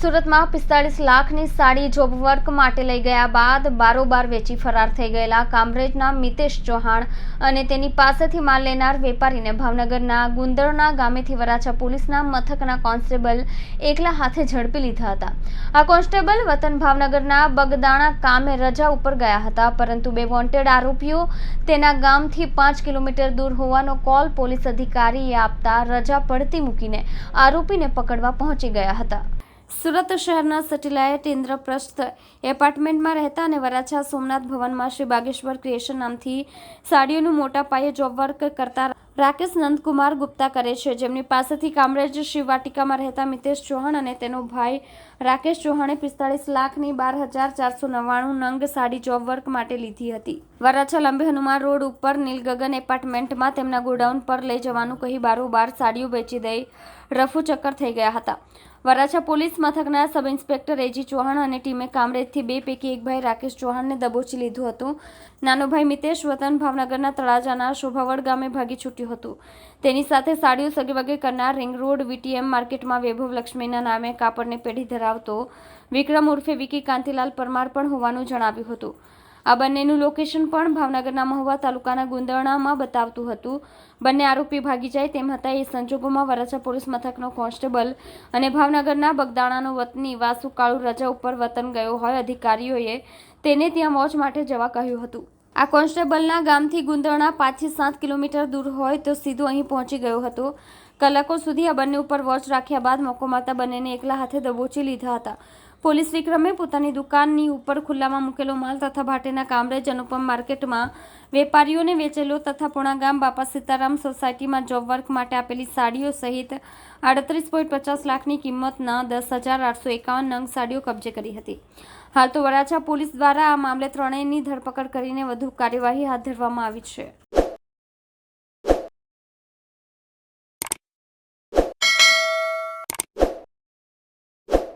સુરતમાં પિસ્તાળીસ લાખની સાડી જોબ વર્ક માટે લઈ ગયા બાદ બારોબાર વેચી ફરાર થઈ ગયેલા કામરેજના મિતેશ ચૌહાણ અને તેની પાસેથી માલ લેનાર વેપારીને ભાવનગરના ગુંદરના ગામેથી વરાછા પોલીસના મથકના કોન્સ્ટેબલ એકલા હાથે ઝડપી લીધા હતા. આ કોન્સ્ટેબલ વતન ભાવનગરના બગદાણા કામે રજા ઉપર ગયા હતા, પરંતુ બે વોન્ટેડ આરોપીઓ તેના ગામથી પાંચ કિલોમીટર દૂર હોવાનો કોલ પોલીસ અધિકારીએ આપતા રજા પડતી મૂકીને આરોપીને પકડવા પહોંચી ગયા હતા. સુરત શહેરના સેટેલાઇટ ઇન્દ્રપ્રસ્થ એપાર્ટમેન્ટમાં રહેતા અને વરાછા સોમનાથ ભવનમાં શ્રી બાગેશ્વર ક્રિએશન નામથી સાડીઓનું મોટા પાયે જોબ વર્ક કરતા રાકેશ નંદકુમાર ગુપ્તા કરે છે. જેમની પાસેથી કામરેજ શિવવાટિકામાં રહેતા મિતેશ ચૌહાણ અને તેનો ભાઈ રાકેશ ચૌહાણે પિસ્તાળીસ લાખની બાર હજાર ચારસો નવ્વાણું નંગ સાડી જોબ વર્ક માટે લીધી હતી. વરાછા લંબે હનુમાન રોડ ઉપર નીલગગન એપાર્ટમેન્ટમાં તેમના ગોડાઉન પર લઈ જવાનું કહી બારોબાર સાડીઓ વેચી દઈ રફુ ચક્કર થઈ ગયા હતા. વરાછા પોલીસ મથકના સબ ઇન્સ્પેક્ટર એજી ચૌહાણ અને ટીમે કામરેજથી બે પૈકી એક ભાઈ રાકેશ ચૌહાણને દબોચી લીધું હતું. નાનો ભાઈ મિતેશ વતન ભાવનગરના તળાજાના શોભાવડ ગામે ભાગી છૂટ્યું હતું. તેની સાથે સાડીઓ સગેવગે કરનાર રિંગ રોડ વીટીએમ માર્કેટમાં વૈભવ લક્ષ્મીના નામે કાપડની પેઢી ધરાવતો વિક્રમ ઉર્ફે વિકી કાંતિલાલ પરમાર પણ હોવાનું જણાવ્યું હતું. આ બંનેનું લોકેશન પણ ભાવનગરના મહુવા તાલુકાના ગુંદરણામાં બતાવતું હતું. બંને આરોપી ભાગી જાય તેમ હતા એ સંજોગોમાં વરાછા પોલીસ મથકનો કોન્સ્ટેબલ અને ભાવનગરના બગદાણાનો વતની વાસુ કાળુ રજા ઉપર વતન ગયો હોય અધિકારીઓએ તેને ત્યાં મોજ માટે જવા કહ્યું હતું. આ કોન્સ્ટેબલના ગામથી ગુંદરણા પાંચથી સાત કિલોમીટર દૂર હોય તો સીધો અહીં પહોંચી ગયો હતો. કલાકો સુધી આ બંને ઉપર વોચ રાખ્યા બાદ મોકો મારતા બંનેને એકલા હાથે દબોચી લીધા હતા. પોલીસ વિક્રમે પોતાની દુકાનની ઉપર ખુલ્લામાં મૂકેલો માલ તથા ભાટેના કામરેજ અનુપમ માર્કેટમાં વેપારીઓને વેચેલો તથા પૂણા ગામ બાપા સીતારામ સોસાયટીમાં જોબ વર્ક માટે આપેલી સાડીઓ સહિત આડત્રીસ પોઈન્ટ પચાસ લાખની કિંમતના દસ હજાર આઠસો એકાવન નંગ સાડીઓ કબજે કરી હતી. હાલ તો વરાછા પોલીસ દ્વારા આ મામલે ત્રણેયની ધરપકડ કરીને વધુ કાર્યવાહી હાથ ધરવામાં આવી છે.